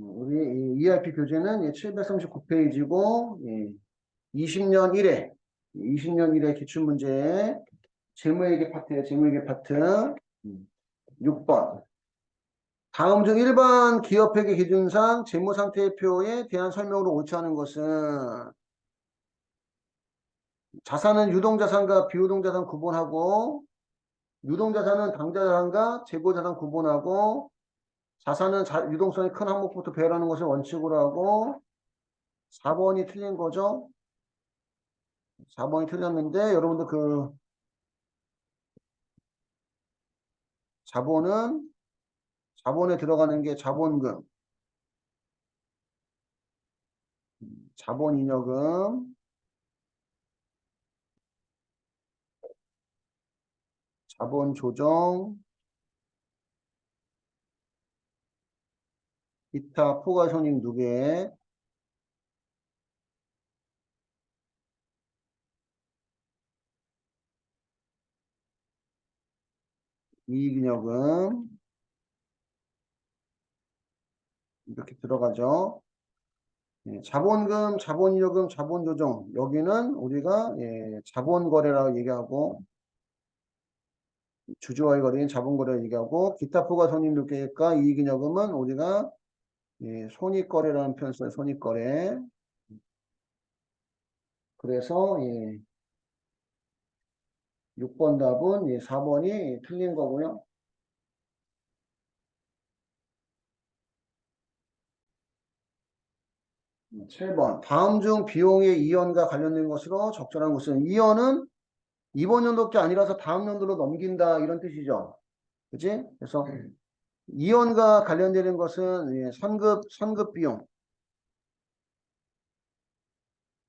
우리 이 ERP 교재는 739페이지고 20년 1회 20년 1회 기출문제 재무회계 파트예요. 재무회계 파트 6번 다음 중 일반 기업회계 기준상 재무상태표에 대한 설명으로 않은 것은 자산은 유동자산과 비유동자산 구분하고 유동자산은 당자자산과 재고자산 구분하고 자산은 자- 유동성이 큰 항목부터 배열하는 것을 원칙으로 하고 4번이 틀린 거죠. 4번이 틀렸는데 여러분들 그 자본은 자본에 들어가는 게 자본금, 음, 자본잉여금, 자본조정, 기타 포괄손익 두 개, 이익잉여금. 이렇게 들어가죠. 예, 자본금, 자본잉여금, 자본조정. 여기는 우리가 예, 자본거래라고 얘기하고 주주와의 거래인 자본거래를 얘기하고 기타 포괄손익 두 개과 이익잉여금은 우리가 예, 손익거래라는 표현 써요. 손익거래. 그래서 예, 6번 답은 예, 4번이 틀린 거고요. 음, 7번 다음 중 비용의 이연과 관련된 것으로 적절한 것은 이연은 이번 연도께 아니라서 다음 연도로 넘긴다 이런 뜻이죠. 그지? 그래서 이연과 관련되는 것은 예, 선급 선급 비용,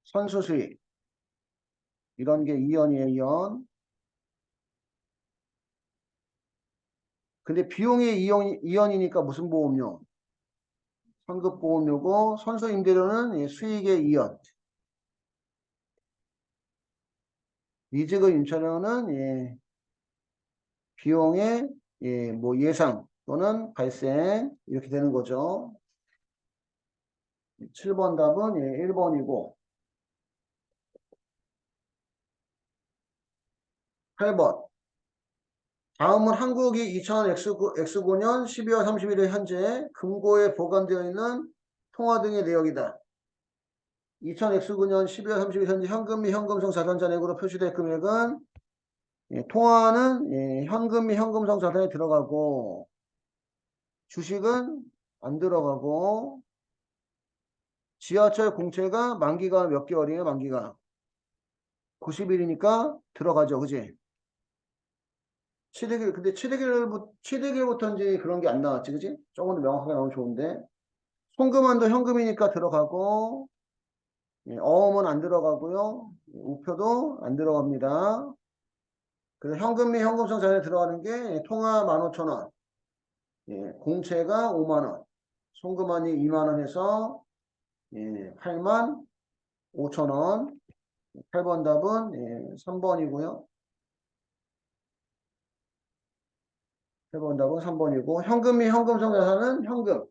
선수 수익 이런 게 이연이에요. 이연. 근데 비용의 이연, 이연이니까 무슨 보험료? 선급 보험료고 선수 임대료는 예, 수익의 이연. 리즈그 임차료는 예, 비용의 예, 뭐 예상 또는 발생 이렇게 되는 거죠. 7번 답은 예, 1번이고 8번 다음은 한국이 2000X9년 12월 31일 현재 금고에 보관되어 있는 통화 등의 내역이다. 2000X9년 12월 30일 현재 현금 및 현금성 자산잔액으로 표시될 금액은 예, 통화는 예, 현금 및 현금성 자산에 들어가고 주식은 안 들어가고 지하철 공채가 만기가 몇 개월이에요? 만기가 90일이니까 들어가죠. 그지? 700일 근데 700일부터 700일부터인지 그런 게 안 나왔지. 그지? 조금 더 명확하게 나오면 좋은데 송금한도 현금이니까 들어가고 예, 어음은 안 들어가고요. 예, 우표도 안 들어갑니다. 그래서 현금 및 현금성 자산에 들어가는 게 예, 통화 15,000원, 예, 공채가 5만원, 송금한이 2만원 해서 예, 8만 5천원. 8번 답은 예, 3번이고요. 8번 답은 3번이고 현금 및 현금성 자산은 현금.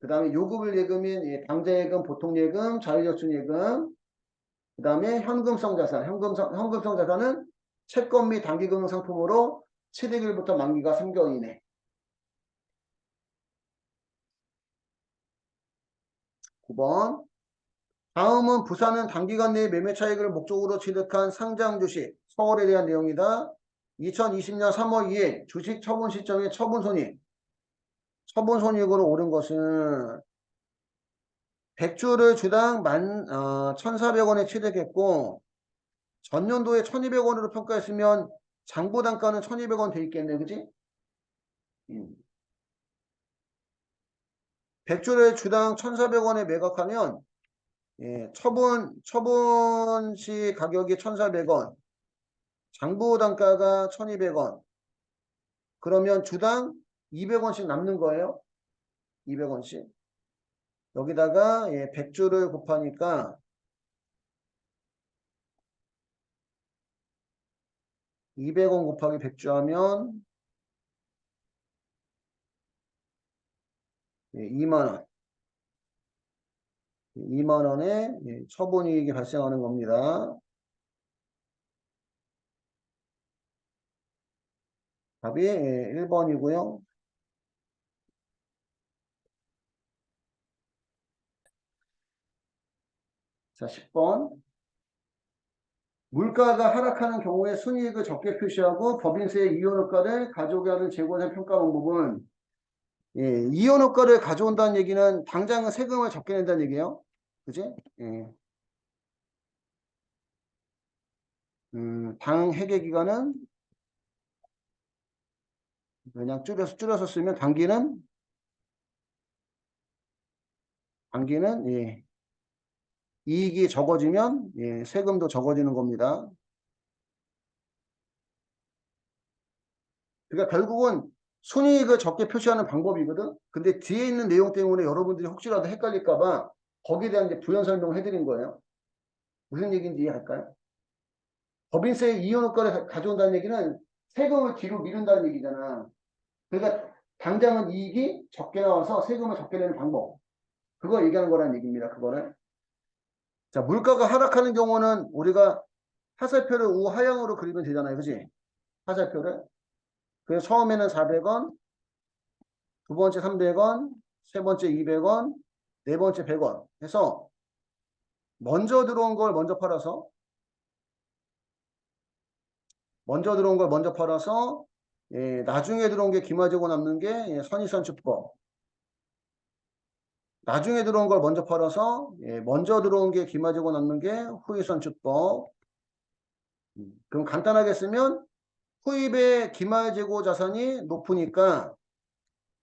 그 다음에 요금을 예금인 예, 당좌예금, 보통예금, 자유저축예금. 그 다음에 현금성 자산, 현금성, 현금성 자산은 채권 및 단기금융 상품으로 7일부터 만기가 3개월 이내. 9번. 다음은 부산은 단기간 내에 매매 차익을 목적으로 취득한 상장 주식, 서울에 대한 내용이다. 2020년 3월 2일 주식 처분 시점의 처분 손익. 처분 손익으로 오른 것은 100주를 주당 만, 어, 1,400원에 취득했고, 전년도에 1,200원으로 평가했으면 장부 단가는 1,200원 돼 있겠네, 그지? 음. 100주를 주당 1,400원에 매각하면, 예, 처분, 처분 시 가격이 1,400원, 장부 단가가 1,200원. 그러면 주당 200원씩 남는 거예요. 200원씩. 여기다가 예, 100주를 곱하니까 200원 곱하기 100주 하면 2만원. 2만 원의 예, 처분이익이 발생하는 겁니다. 답이 1번이고요. 자, 10번. 물가가 하락하는 경우에 순이익을 적게 표시하고 법인세의 이혼효과를 가져오게 하는 재고자 평가 방법은 예, 이혼효과를 가져온다는 얘기는 당장은 세금을 적게 낸다는 얘기예요. 그지? 예. 음, 당 회계 기간은 그냥 줄여서 줄여서 쓰면 단기는 단기는 예, 이익이 적어지면 예, 세금도 적어지는 겁니다. 그러니까 결국은 순이익을 적게 표시하는 방법이거든. 근데 뒤에 있는 내용 때문에 여러분들이 혹시라도 헷갈릴까봐 거기에 대한 이제 부연 설명을 해드린 거예요. 무슨 얘기인지 이해할까요? 법인세 이혼 효과를 가져온다는 얘기는 세금을 뒤로 미룬다는 얘기잖아. 그러니까 당장은 이익이 적게 나와서 세금을 적게 내는 방법. 그거 얘기하는 거라는 얘기입니다. 그거를. 자, 물가가 하락하는 경우는 우리가 화살표를 우하향으로 그리면 되잖아요. 그지? 화살표를. 그래서 처음에는 400원, 두 번째 300원, 세 번째 200원, 네 번째 100원. 해서 먼저 들어온 걸 먼저 팔아서 먼저 들어온 걸 먼저 팔아서 예, 나중에 들어온 게 기마지고 남는 게 예, 선의선출법. 나중에 들어온 걸 먼저 팔아서 예, 먼저 들어온 게 기마지고 남는 게 후의선출법. 음, 그럼 간단하게 쓰면 후입의 기말 재고 자산이 높으니까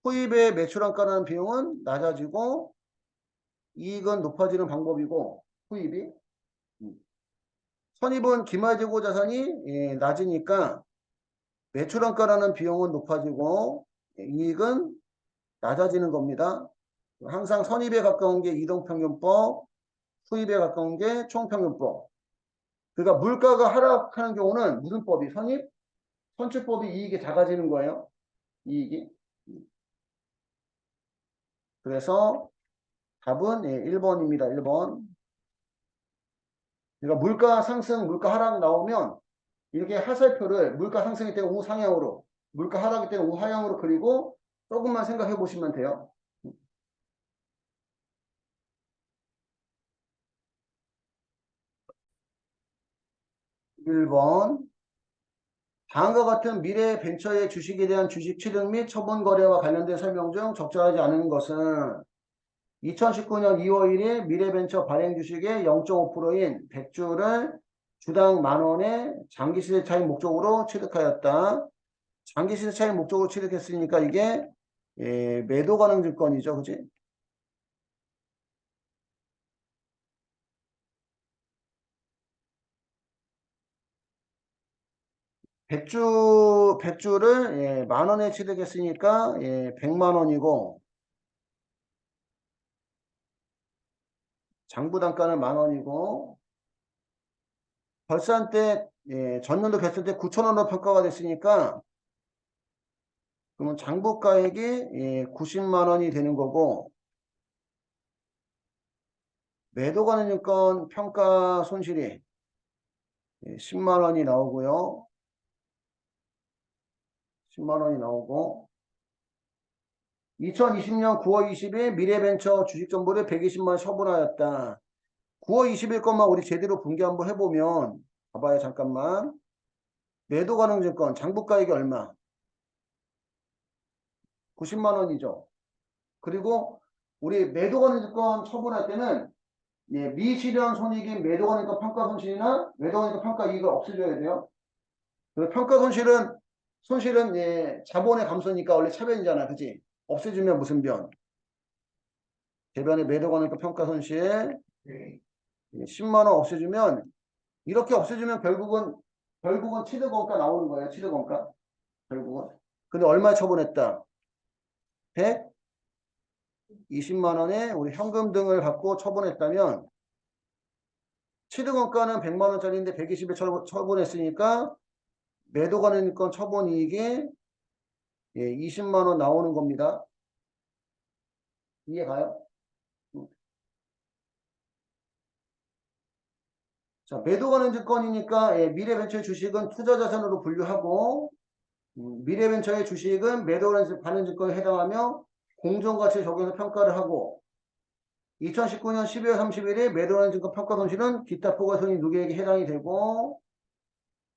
후입의 매출한가라는 비용은 낮아지고 이익은 높아지는 방법이고 후입이 음. 선입은 기말 재고 자산이 예, 낮으니까 매출한가라는 비용은 높아지고 예, 이익은 낮아지는 겁니다. 항상 선입에 가까운 게 이동평균법, 후입에 가까운 게 총평균법. 그러니까 물가가 하락하는 경우는 무슨 법이 선입? 선출법이 이익이 작아지는 거예요. 이익이. 그래서 답은 예, 1번입니다. 1번. 그러니까 물가 상승, 물가 하락 나오면 이렇게 하살표를 물가 상승일 때는 우상향으로, 물가 하락일 때는 우하향으로 그리고 조금만 생각해 보시면 돼요. 1번 다음과 같은 미래 벤처의 주식에 대한 주식 취득 및 처분 거래와 관련된 설명 중 적절하지 않은 것은 2019년 2월 1일 미래벤처 발행 주식의 0.5%인 100주를 주당 만원의 장기시세 차익 목적으로 취득하였다. 장기시세 차익 목적으로 취득했으니까 이게 예, 매도 가능 증권이죠. 그지? 백주, 백주를 예, 만 원에 취득했으니까 예, 100만 원이고 장부 단가는 만 원이고 결산 때 예, 전년도 결산 때 9천 원으로 평가가 됐으니까 그러면 장부가액이 예, 90만 원이 되는 거고 매도 가는 증권 평가 손실이 예, 10만 원이 나오고요. 10만 원이 나오고 2020년 9월 20일 미래벤처 주식 정보를 120만 원 처분하였다. 9월 20일 것만 우리 제대로 분개 한번 해보면 봐봐요 잠깐만 매도 가능 증권 장부가액이 얼마? 90만 원이죠. 그리고 우리 매도 가능 증권 처분할 때는 예, 미실현 손익인 매도 가능 증권 평가 손실이나 매도 가능 증권 평가 이익을 없애줘야 돼요. 그 평가 손실은 손실은 예, 자본의 감소니까 원래 차변이잖아. 그지? 없애주면 무슨 변? 대변의 매도관니까 평가 손실 예, 10만원 없애주면 이렇게 없애주면 결국은 결국은 취득원가 나오는 거예요. 취득원가. 결국은. 근데 얼마 처분했다? 120만 원에 우리 현금 등을 갖고 처분했다면 취득원가는 100만 원짜리인데 120에 처분했으니까 매도 가능권 처분 이익이 예, 20만 원 나오는 겁니다. 이해 가요? 자, 매도 가는 증권이니까 예, 미래벤처의 주식은 투자자산으로 분류하고 음, 미래벤처의 주식은 매도 가는 증권에 해당하며 공정가치에 적용해서 평가를 하고 2019년 12월 31일 매도 가는 증권 평가 손실은 기타 포괄 손익 누계액에 해당이 되고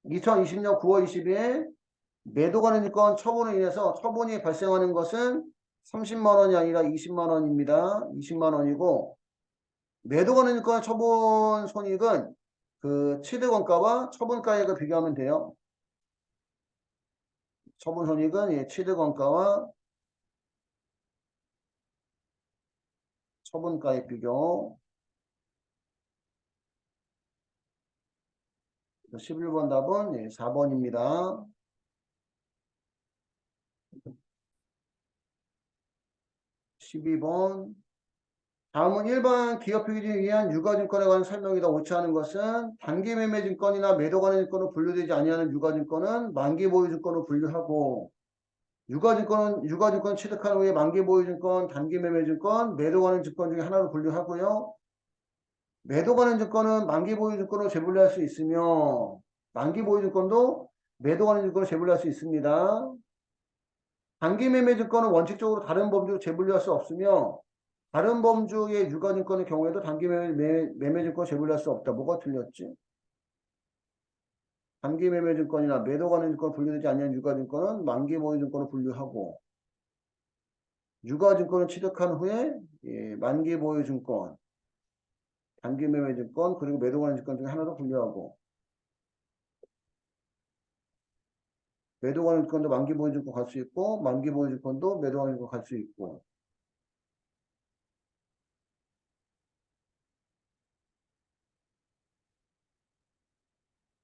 2020년 9월 20일 매도 가는 증권 처분으로 인해서 처분이 발생하는 것은 30만 원이 아니라 20만 원입니다. 20만 원이고 매도 가는 증권 처분 손익은 그 취득원가와 처분가액을 비교하면 돼요. 처분 손익은 예, 취득원가와 처분가액 비교. 11번 답은 예, 4번입니다. 12번 다음은 일반 기업 표기를 위한 유가증권에 관한 설명이다. 옳지 않은 것은 단기 매매 증권이나 매도 관련 증권으로 분류되지 아니하는 유가증권은 만기 보유 증권으로 분류하고 유가증권은 유가증권 취득한 후에 만기 보유 증권, 단기 매매 증권, 매도 관련 증권 중에 하나로 분류하고요. 매도 관련 증권은 만기 보유 증권으로 재분류할 수 있으며 만기 보유 증권도 매도 관련 증권으로 재분류할 수 있습니다. 단기 매매 증권은 원칙적으로 다른 범주로 재분류할 수 없으며 다른 범주의 유가증권의 경우에도 단기 매매, 매, 매매증권 재분류할 수 없다. 뭐가 틀렸지? 단기 매매 증권이나 매도 가는 증권 분류되지 않는 유가증권은 만기 보유 증권으로 분류하고 유가증권을 취득한 후에 예, 만기 보유 증권, 단기 매매 증권 그리고 매도 가는 증권 중에 하나로 분류하고 매도 가는 증권도 만기 보유 증권 갈 수 있고 만기 보유 증권도 매도 가는 증권 갈 수 있고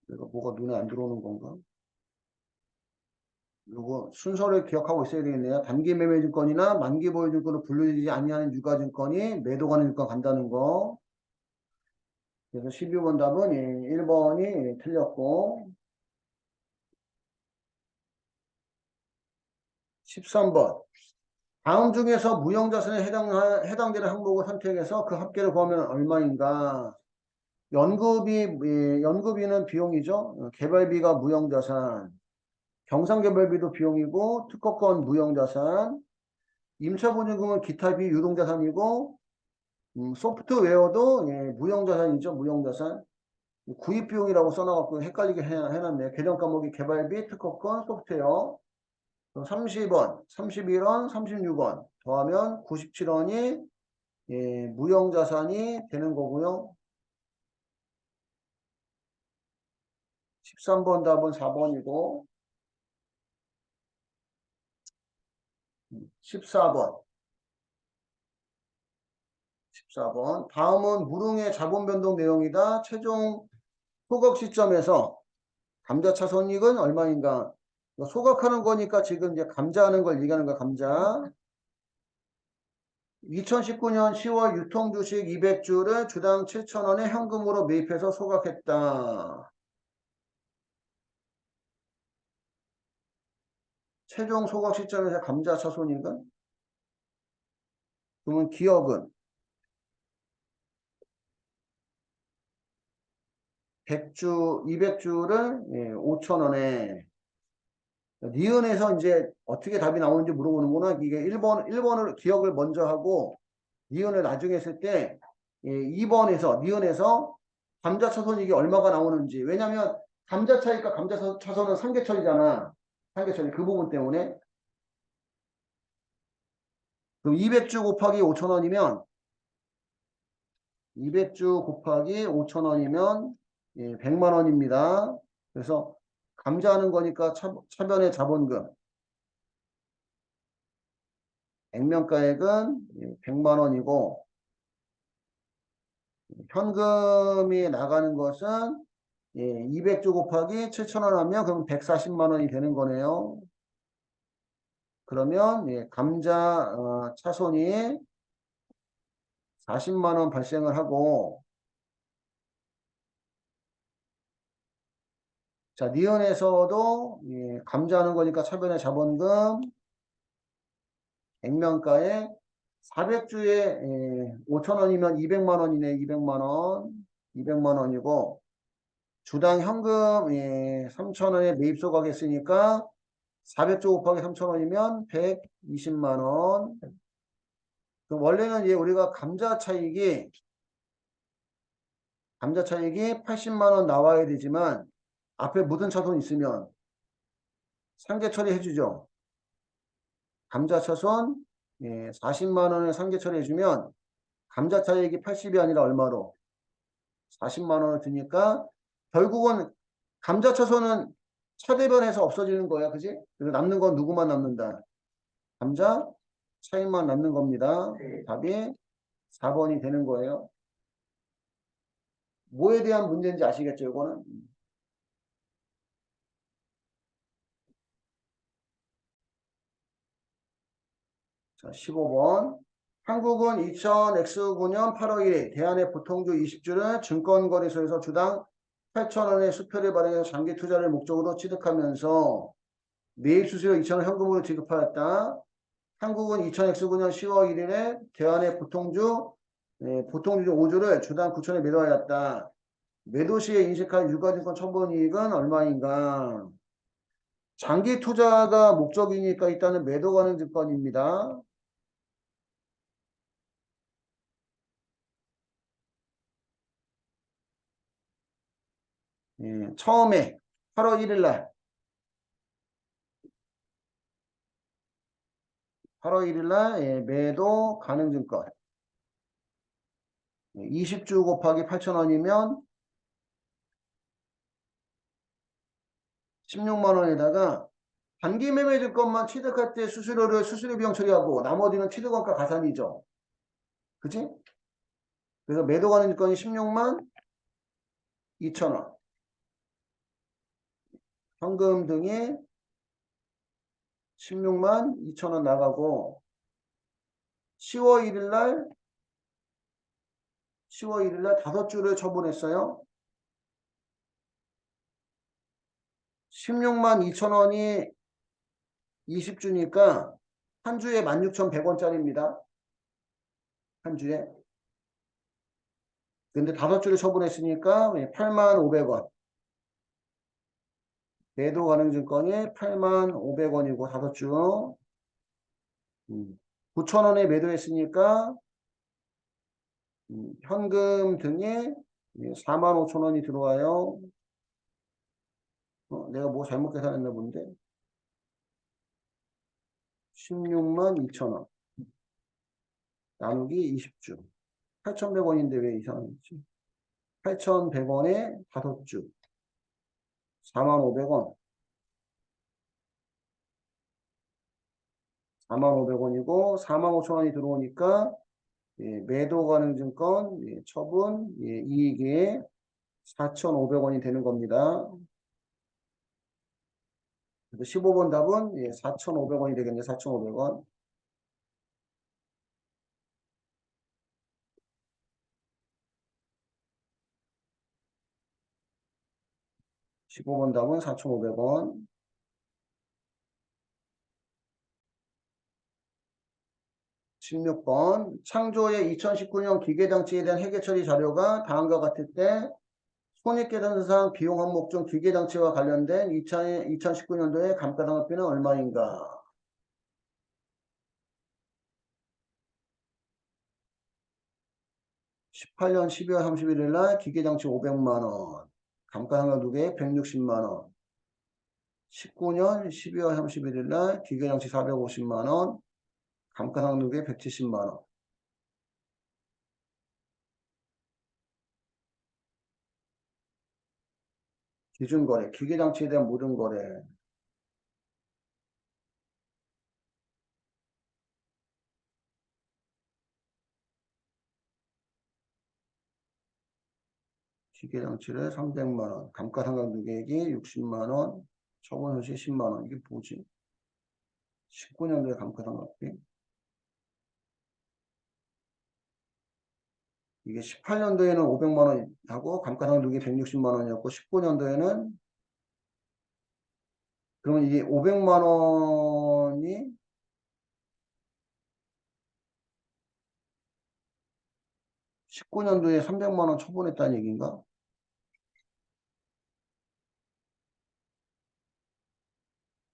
내가 뭐가 눈에 안 들어오는 건가? 요거 순서를 기억하고 있어야 되겠네요. 단기 매매 증권이나 만기 보유 증권으로 분류되지 아니하는 유가 증권이 매도 가는 증권 간다는 거. 그래서 12번 답은 1번이 틀렸고 13번 다음 중에서 무형자산에 해당, 해당되는 항목을 선택해서 그 합계를 구하면 얼마인가? 연구비, 예, 연구비는 비용이죠. 어, 개발비가 무형자산. 경상개발비도 비용이고, 특허권 무형자산. 임차보증금은 기타비 유동자산이고, 음, 소프트웨어도 예, 무형자산이죠. 무형자산. 구입비용이라고 써놔갖고 헷갈리게 해, 해놨네요. 계정 과목이 개발비, 특허권, 소프트웨어. 30원, 31원, 36원 더하면 97원이 예, 무형자산이 되는 거고요. 13번 답은 4번이고 14번 14번 다음은 무릉의 자본 변동 내용이다. 최종 소각 시점에서 감자차 손익은 얼마인가? 소각하는 거니까 지금 이제 감자하는 걸 얘기하는 거야, 감자. 2019년 10월 유통 주식 200주를 주당 7,000원에 현금으로 매입해서 소각했다. 최종 소각 시점에서 감자 차손인가? 그러면 기업은 100주, 200주를 5천원에 니은에서 이제 어떻게 답이 나오는지 물어보는구나. 이게 1번, 1번을 기억을 먼저 하고 니은을 나중에 했을 때 2번에서 니은에서 감자 차손익이 얼마가 나오는지 왜냐면 감자 차니까 감자 차손은 삼계철이잖아. 삼계철이 그 부분 때문에 그럼 200주 곱하기 5천원이면 200주 곱하기 5천원이면 예, 100만 원입니다. 그래서 감자하는 거니까 차, 차변의 자본금 액면가액은 100만 원이고 현금이 나가는 것은 200조 곱하기 7천원 하면 그럼 140만 원이 되는 거네요. 그러면 감자 어, 차손이 40만 원 발생을 하고 자, 니은에서도 예, 감자하는 거니까 차변의 자본금 액면가에 400주에 예, 5천원이면 200만원이네 200만원 200만원이고 주당 현금 예, 3,000원에 매입 소각 했으니까 400조 곱하기 3,000원이면 120만 원. 그럼 원래는 예, 우리가 감자 차익이 감자 차익이 80만 원 나와야 되지만 앞에 묻은 차손 있으면 상계 처리해 주죠. 감자 차손 예, 40만 원을 상계 처리해 주면 감자 차익이 80이 아니라 얼마로? 40만 원을 드니까 결국은 감자 차손은 차대변해서 없어지는 거야. 그지? 그래서 남는 건 누구만 남는다? 감자 차익만 남는 겁니다. 답이 4번이 되는 거예요. 뭐에 대한 문제인지 아시겠죠? 이거는 자, 15번. 한국은 2000X구년 8월 1일 대한의 보통주 20주를 증권거래소에서 주당 8,000원의 수표를 발행해서 장기 투자를 목적으로 취득하면서 매입 수수료 2,000원 현금으로 지급하였다. 한국은 2000X구년 10월 1일에 대한의 보통주 네, 보통주 5주를 주당 9,000원에 매도하였다. 매도 시에 인식한 유가증권 첨부 이익은 얼마인가? 장기 투자가 목적이니까 일단은 매도 가능 증권입니다. 예, 처음에 8월 1일 날 8월 1일 날 예, 매도 가능 증권 20주 곱하기 8,000원이면 16만 원에다가 단기 매매 증권만 취득할 때 수수료를 수수료 비용 처리하고 나머지는 취득원가 가산이죠. 그치? 그래서 매도 가능 증권이 16만 2천 원. 현금 등이 16만 2천 원 나가고 10월 1일 날 10월 1일 날 다섯 주를 처분했어요. 16만 2천 원이 20주니까 한 주에 16,100원짜리입니다. 한 주에. 근데 다섯 주를 처분했으니까 8만 500원. 매도 가능 증권이 8만 500원이고 다섯 주. 음, 9천 원에 매도했으니까 음, 현금 등에 4만 5천 원이 들어와요. 어, 내가 뭐 잘못 계산했나 본데. 16만 2천 원. 나누기 20주. 8,100원인데 왜 이상했지? 8,100원에 다섯 주. 4만500원 4만500원이고 4만 5천원이 들어오니까 예, 매도 가능 증권 예, 처분 예, 이익이 4,500원이 되는 겁니다. 그래서 15번 답은 예, 4,500원이 되겠네. 4,500원. 15번 답은 4,500원. 16번 창조의 2019년 기계장치에 대한 회계처리 자료가 다음과 같을 때 손익계산서상 비용 항목 중 기계장치와 관련된 2000, 2019년도의 감가상각비는 얼마인가? (18년 12월 31일 날 기계장치 500만 원) 감가상각 두개 160만원. 19년 12월 31일 날 기계장치 450만원 감가상각 두개 170만원. 기준거래 기계장치에 대한 모든 거래 기계장치를 300만원, 감가상각 누계액이 60만원, 처분효시 10만원. 이게 뭐지? 19년도에 감가상각비. 이게 18년도에는 500만원 하고 감가상각 누계 160만원이었고 19년도에는 그러면 이게 500만원이 19년도에 300만 원 처분했다는 얘기인가?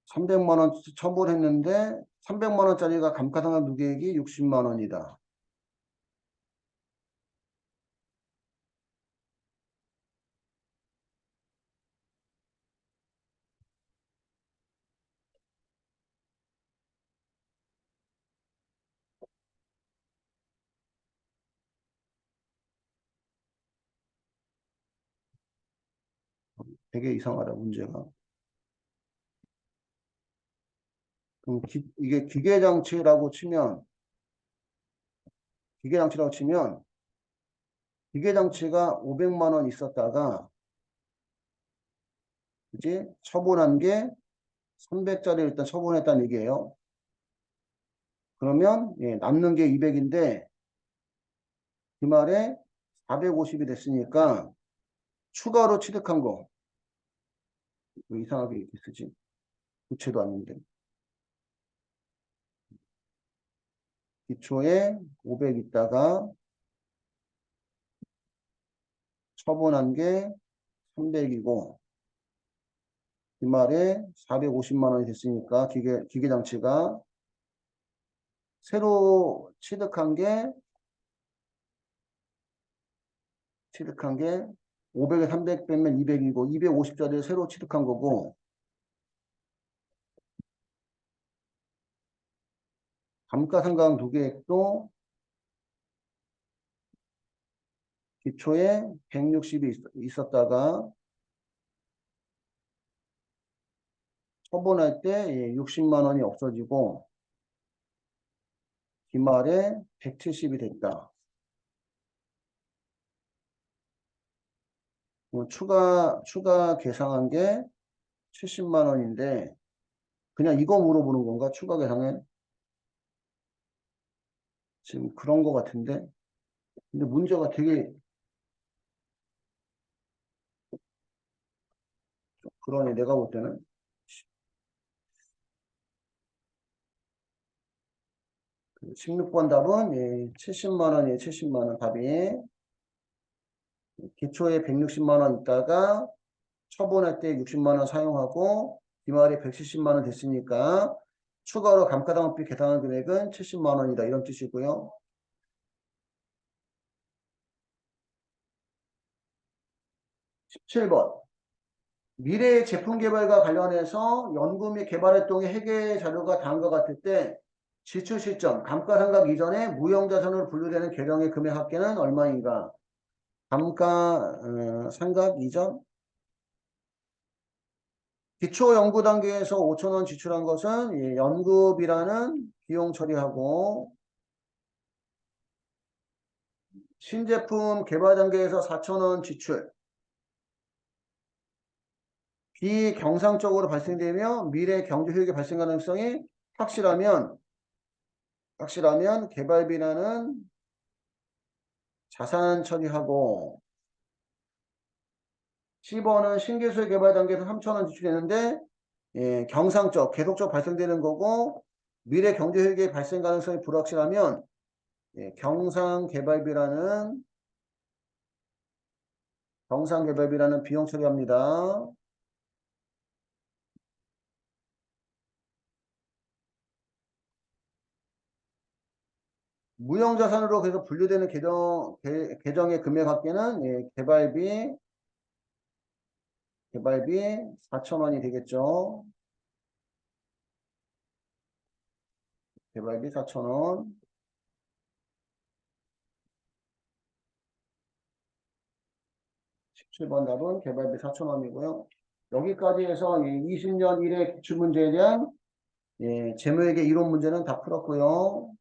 300만 원 처분했는데 300만 원짜리가 감가상각 누계액이 60만 원이다. 되게 이상하다 문제가. 그럼 기- 이게 기계장치라고 치면 기계장치라고 치면 기계장치가 500만 원 있었다가 이제 처분한 게 300짜리 일단 처분했다는 얘기예요. 그러면 예, 남는 게 200인데 그 말에 450이 됐으니까 추가로 취득한 거왜 이상하게 이렇게 쓰지? 부채도 아닌데 기초에 500 있다가 처분한 게 300이고 이 말에 450만 원이 됐으니까 기계 기계 장치가 새로 취득한 게 취득한 게 500에 300 빼면 200이고 250짜리를 새로 취득한 거고 감가상각 누계액도 기초에 160이 있었다가 처분할 때 60만 원이 없어지고 기말에 170이 됐다. 뭐 추가 추가 계상한 게 70만 원인데 그냥 이거 물어보는 건가? 추가 계상에 지금 그런 거 같은데? 근데 문제가 되게 좀 그러네 내가 볼 때는. 그 16번 답은 예, 70만 원이에요 70만 원 답이. 기초에 160만 원 있다가 처분할 때 60만 원 사용하고 기말에 170만 원 됐으니까 추가로 감가상각비 계산한 금액은 70만 원이다 이런 뜻이고요. 17번 미래의 제품 개발과 관련해서 연구 및 개발 활동의 회계 자료가 다음과 같을 때 지출 시점, 감가상각 이전에 무형자산으로 분류되는 계량의 금액 합계는 얼마인가? 감가 어, 상각 이전 기초 연구 단계에서 5천 원 지출한 것은 예, 연급이라는 비용 처리하고 신제품 개발 단계에서 4천 원 지출. 비경상적으로 발생되며 미래 경제 효익의 발생 가능성이 확실하면 확실하면 개발비라는 자산 처리하고 10원은 신기술 개발 단계에서 3천원 지출했는데 예, 경상적, 계속적 발생되는 거고 미래 경제 효익의 발생 가능성이 불확실하면 예, 경상 개발비라는 경상 개발비라는 비용 처리합니다. 무형자산으로 계속 분류되는 계정, 계, 계정의 금액 합계는 예, 개발비 개발비 4천원이 되겠죠. 개발비 4천원. 십칠 번 답은 개발비 4천원이고요. 여기까지 해서 20년 1회 기출문제에 대한 예, 재무회계 이론 문제는 다 풀었고요.